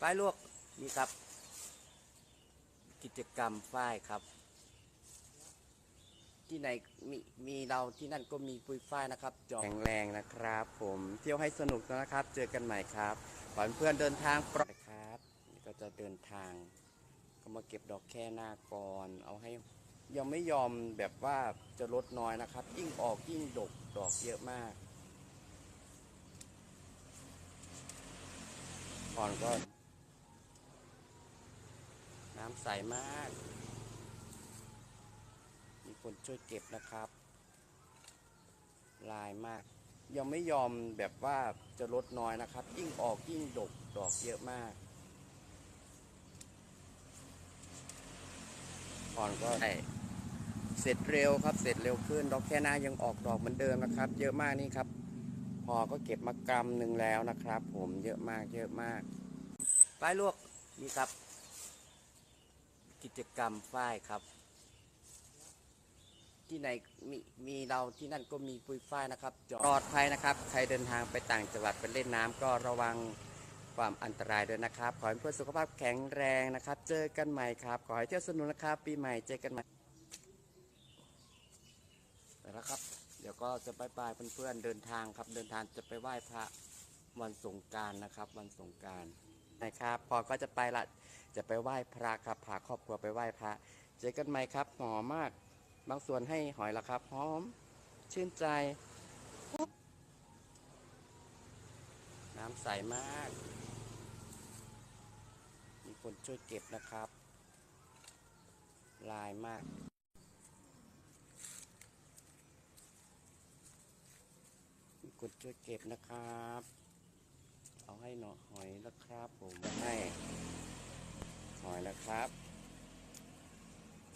ฝ้ายลวกนี่ครับ กิจกรรมฝ้ายครับ ที่ไหนมีมีเราที่นั่นก็มีปุยฝ้ายนะครับจอแข็งแรงนะครับ ผมเที่ยวให้สนุกนะครับ เจอกันใหม่ครับขอให้เพื่อนเดินทางปลอดครับนี่ก็จะเดินทางก็มาเก็บดอกแค่หน้าก่อนเอาให้ยังไม่ยอมแบบว่าจะลดน้อยนะครับ ยิ่งออกยิ่งดกดอกเยอะมากก่อนก็ น้ำใสมาก มีคนช่วยเก็บนะครับ ลายมาก ยังไม่ยอมแบบว่าจะลดน้อยนะครับ ยิ่งออกยิ่งดกดอกเยอะมากก่อนก็ได้เสร็จเร็วครับ เสร็จเร็วขึ้น ดอกแค่หน้ายังออกดอกเหมือนเดิมนะครับ เยอะมากนี่ครับ พอก็เก็บมากำหนึ่งแล้วนะครับ ผมเยอะมากเยอะมากป้ายลวกนี่ครับ กิจกรรมฝ้ายครับ ที่ไหนมีมีเราที่นั่นก็มีปุยฝ้ายนะครับจอดปลอดภัยนะครับ ใครเดินทางไปต่างจังหวัดไปเล่นน้ำก็ระวังความอันตรายด้วยนะครับ ขอให้เพื่อนสุขภาพแข็งแรงนะครับ เจอกันใหม่ครับ ขอให้เที่ยวสนุกนะครับ ปีใหม่เจอกันใหม่ไปแล้วครับ เดี๋ยวก็จะไปบายเพื่อนๆเดินทางครับ เดินทางจะไปไหว้พระวันสงการนะครับ วันสงการ นะครับ พอก็จะไปละ จะไปไหว้พระครับพาครอบครัวไปไหว้พระ เจอกันใหม่ครับ หอมมาก บางส่วนให้หอยละครับ หอม ชื่นใจ น้ำใสมาก มีคนช่วยเก็บนะครับ ลายมากมีคนช่วยเก็บนะครับ เอาให้หน่อหอยนะครับผมให้หอยนะครับ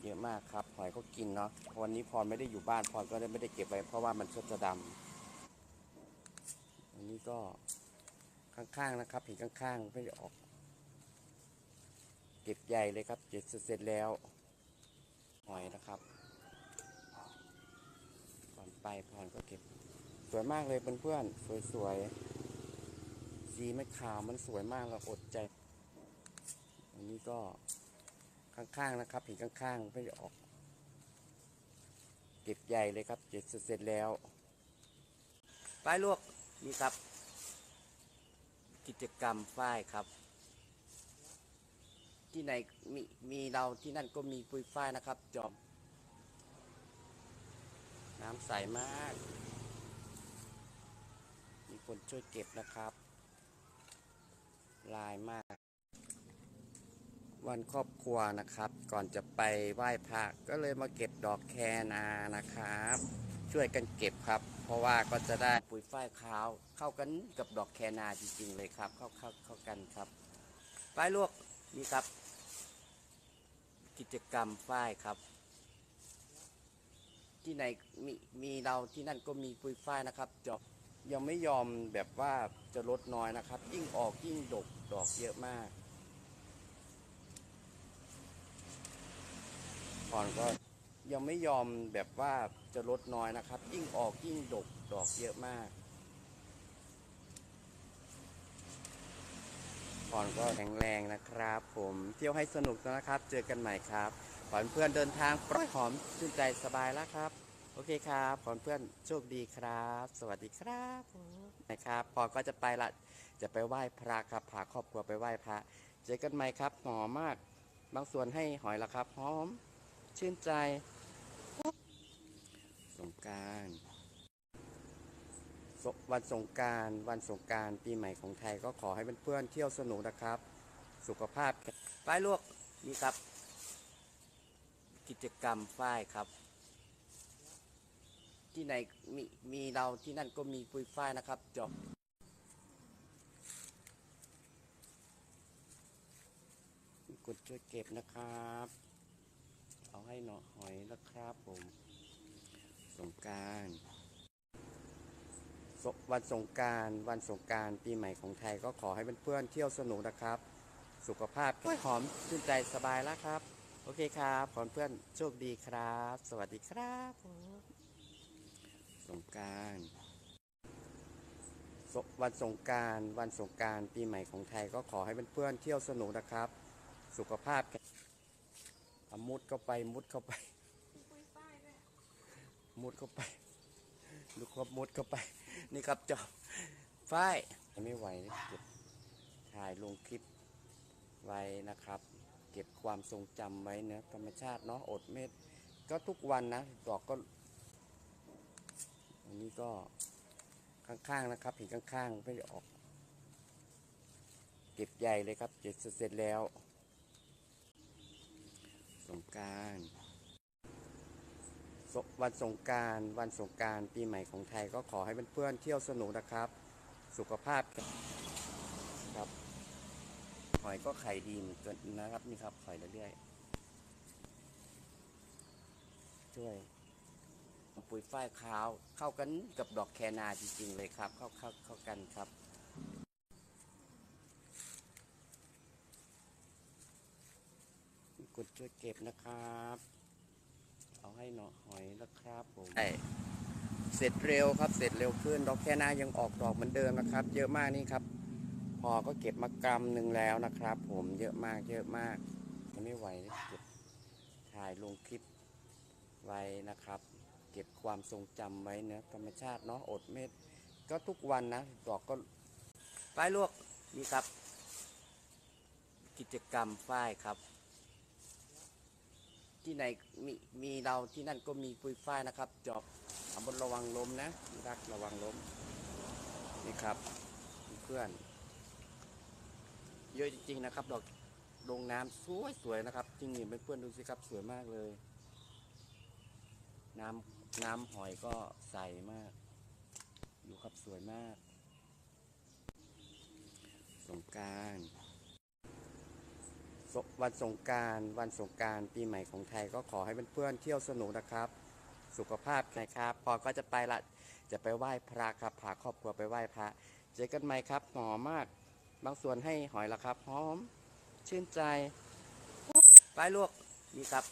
เยอะมากครับ หอยก็กินเนาะวันนี้พรไม่ได้อยู่บ้านพรก็เลยไม่ได้เก็บไว้เพราะว่ามันก็จะดำอันนี้ก็ข้างๆนะครับเห็นข้างๆไม่ได้ออกเก็บใหญ่เลยครับเก็บเสร็จแล้วหอยนะครับก่อนไปพรก็เก็บสวยมากเลยเพื่อนๆสวยๆ สีไม่ขาวมันสวยมากเราอดใจ อันนี้ก็ข้างๆนะครับเห็นข้างๆไม่ได้ออก เก็บใหญ่เลยครับเก็บเสร็จแล้วฝ้ายลวกนี่ครับ กิจกรรมฝ้ายครับ ที่ไหนมีมีเราที่นั่นก็มีปุยฝ้ายนะครับ จอม น้ำใสมาก มีคนช่วยเก็บนะครับ ลายมาก วันครอบครัวนะครับ ก่อนจะไปไหว้พระก็เลยมาเก็บดอกแคนานะครับ ช่วยกันเก็บครับ เพราะว่าก็จะได้ปุ๋ยฝ้ายขาว เข้ากันกับดอกแคนาจริงๆเลยครับ เข้าเข้าเข้ากันครับฝ้ายลวกนี่ครับ กิจกรรมฝ้ายครับที่ไหนมีมีเราที่นั่นก็มีปุยฝ้ายนะครับจอก ยังไม่ยอมแบบว่าจะลดน้อยนะครับ ยิ่งออกยิ่งดกดอกเยอะมากก่อนก็ยังไม่ยอมแบบว่าจะลดน้อยนะครับ ยิ่งออกยิ่งดกดอกเยอะมากก่อนก็แข็งแรงนะครับ ผมเที่ยวให้สนุกนะครับ เจอกันใหม่ครับขอเพื่อนเดินทางปลอดหอมชื่นใจสบายแล้วครับ โอเคครับขอเพื่อนโชคดีครับ สวัสดีครับนะครับพอก็จะไปละจะไปไหว้พระครับพาครอบครัวไปไหว้พระ เจอกันใหม่ครับหอมมาก บางส่วนให้หอยละครับหอม ชื่นใจสงการวันสงการวันสงการปีใหม่ของไทยก็ขอให้เพื่อนๆเที่ยวสนุกนะครับ สุขภาพฝ้ายลวกนี่ครับ กิจกรรมฝ้ายครับ ที่ไหนมีมีเราที่นั่นก็มีปุยฝ้ายนะครับจอบมีกดช่วยเก็บนะครับ เอาให้หน่อหอยนะครับผมสงกรารวันสงกรารวันสงกรารปีใหม่ของไทยก็ขอให้เพื่อนๆเที่ยวสนุกนะครับ สุขภาพหอมชื่นใจสบายแล้วครับ โอเคครับขอให้เพื่อนโชคดีครับ สวัสดีครับผม สงการวันสงการวันสงการปีใหม่ของไทยก็ขอให้เพื่อนๆเที่ยวสนุกนะครับ สุขภาพอมุดเข้าไปมุดเข้าไป มุดเข้าไปดูครับมุดเข้าไป นี่ครับจอบฝ้ายไม่ไหวเก็บถ่ายลงคลิปไว้นะครับ เก็บความทรงจำไว้เนะธรรมชาติเนาะอดเม็ดก็ทุกวันนะดอกก็ อันนี้ก็ข้างๆนะครับ เห็นข้างๆไม่ได้ออก เก็บใหญ่เลยครับ เก็บเสร็จแล้ว สงการวันสงการวันสงการปีใหม่ของไทยก็ขอให้เพื่อนๆเที่ยวสนุกนะครับ สุขภาพครับหอยก็ไข่ดีเหมือนกันนะครับนี่ครับไข่เรื่อยๆช่วย ปุ๋ยฝ้ายขาว เข้ากันกับดอกแคนาจริงๆเลยครับ เข้าเข้าเข้ากันครับกดช่วยเก็บนะครับ เอาให้หน่อหอยนะครับผมเสร็จเร็วครับ เสร็จเร็วขึ้น ดอกแคนายังออกดอกเหมือนเดิมนะครับ เยอะมากนี่ครับพอก็เก็บมากำหนึ่งแล้วนะครับ ผมเยอะมากเยอะมากยังไม่ไหวนะเก็บถ่ายลงคลิปไว้นะครับ เก็บความทรงจำไว้เนะธรรมชาติเนาะอดเม็ด ก็ทุกวันนะดอกก็ฝ้ายลวกนี่ครับ กิจกรรมฝ้ายครับ ที่ไหนมีมีเราที่นั่นก็มีปุยฝ้ายนะครับ จอบทำบนระวังล้มนะรักระวังล้มนี่ครับเพื่อน เยอะจริงๆนะครับ ดอกลงน้ำสวยสวยๆนะครับ จริงนี่เพื่อนๆดูสิครับสวยมากเลย น้ำ น้ำหอยก็ใสมาก อยู่ครับสวยมาก สงการวันสงการวันสงการปีใหม่ของไทยก็ขอให้เพื่อนๆเที่ยวสนุกนะครับ สุขภาพแข็งครับ พอก็จะไปละจะไปไหว้พระครับพาครอบครัวไปไหว้พระ เจอกันใหม่ครับหอมมาก บางส่วนให้หอยละครับหอม ชื่นใจฝ้ายลวกนี่ครับ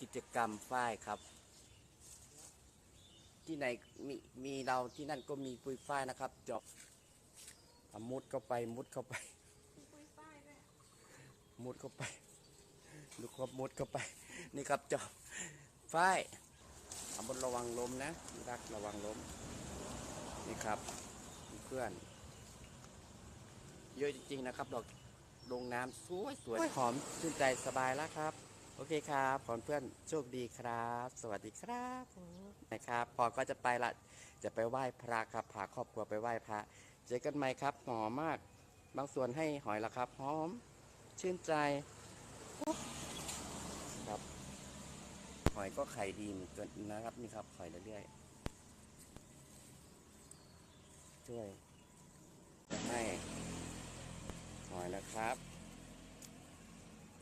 กิจกรรมฝ้ายครับ ที่ไหนมีมีเราที่นั่นก็มีปุยฝ้ายนะครับจอบอะมุดเข้าไปมุดเข้าไป มุดเข้าไปดูครับมุดเข้าไป นี่ครับจอบฝ้ายทำบนระวังล้มนะรักระวังล้ม นี่ครับเพื่อน เยอะจริงๆนะครับดอกลงน้ำสวยสวยหอมชื่นใจสบายแล้วครับ โอเคครับขอเพื่อนโชคดีครับ สวัสดีครับนะครับพอก็จะไปละจะไปไหว้พระครับพาครอบครัวไปไหว้พระ เจอกันใหม่ครับหอมมาก บางส่วนให้หอยละครับหอม ชื่นใจครับหอยก็ไข่ดีเหมือนกันนะครับนี่ครับหอยเรื่อยๆช่วยให้หอยนะครับ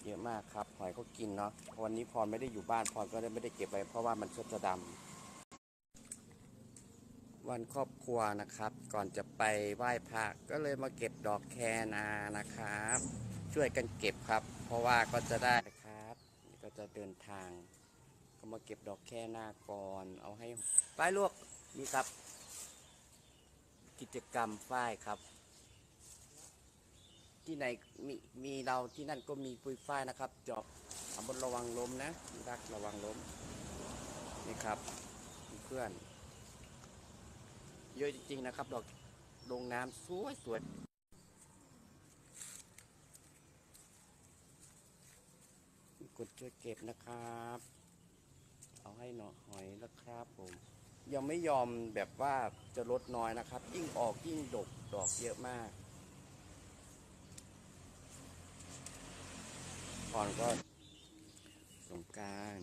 เยอะมากครับหอยก็กินเนาะวันนี้พรไม่ได้อยู่บ้านพรก็ได้ไม่ได้เก็บไว้เพราะว่ามันก็จะดำวันครอบครัวนะครับ ก่อนจะไปไหว้พระก็เลยมาเก็บดอกแคนานะครับ ช่วยกันเก็บครับ เพราะว่าก็จะได้นะครับก็จะเดินทาง ก็มาเก็บดอกแคนาก่อนเอาให้ฝ้ายลวกนี่ครับ กิจกรรมฝ้ายครับ ที่ไหนมีมีเราที่นั่นก็มีปุยฝ้ายนะครับ จอบทำบนระวังล้มนะรักระวังล้มนี่ครับเพื่อน เยอะจริงๆนะครับดอกลงน้ำสวยสวยกดช่วยเก็บนะครับ เอาให้หน่อหอยนะครับผม ยังไม่ยอมแบบว่าจะลดน้อยนะครับ ยิ่งออกยิ่งดกดอกเยอะมาก ก่อนก็สงการ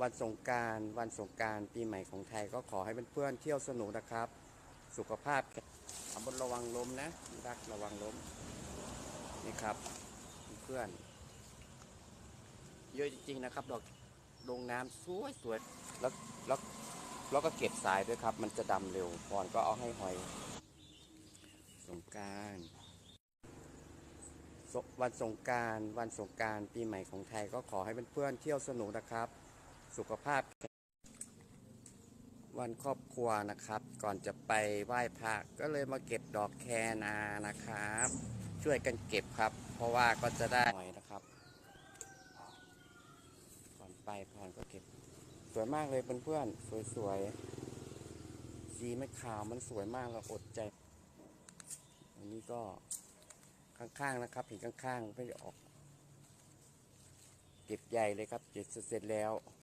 วันสงการวันสงการปีใหม่ของไทยก็ขอให้เพื่อนๆเที่ยวสนุกนะครับ สุขภาพข็งทำบนระวังล้มนะรักระวังล้มนี่ครับเพื่อนเยอะจริงๆนะครับดอกลงน้ำสวยสวยแล้วแล้วแล้วก็เก็บสายด้วยครับ มันจะดำเร็วพรก็เอาให้หอย สงการ วันสงการวันสงการปีใหม่ของไทยก็ขอให้เพื่อนๆเที่ยวสนุกนะครับ สุขภาพ วันครอบครัวนะครับ ก่อนจะไปไหว้พระก็เลยมาเก็บดอกแคนานะครับ ช่วยกันเก็บครับ เพราะว่าก็จะได้หน่อยนะครับก่อนไปพรก็เก็บ สวยมากเลยเพื่อนๆสวยๆสีไม่ขาวมันสวยมากเราอดใจ อันนี้ก็ ข้างๆนะครับเห็นข้างๆไม่ได้ออก เก็บใหญ่เลยครับเก็บเสร็จแล้ว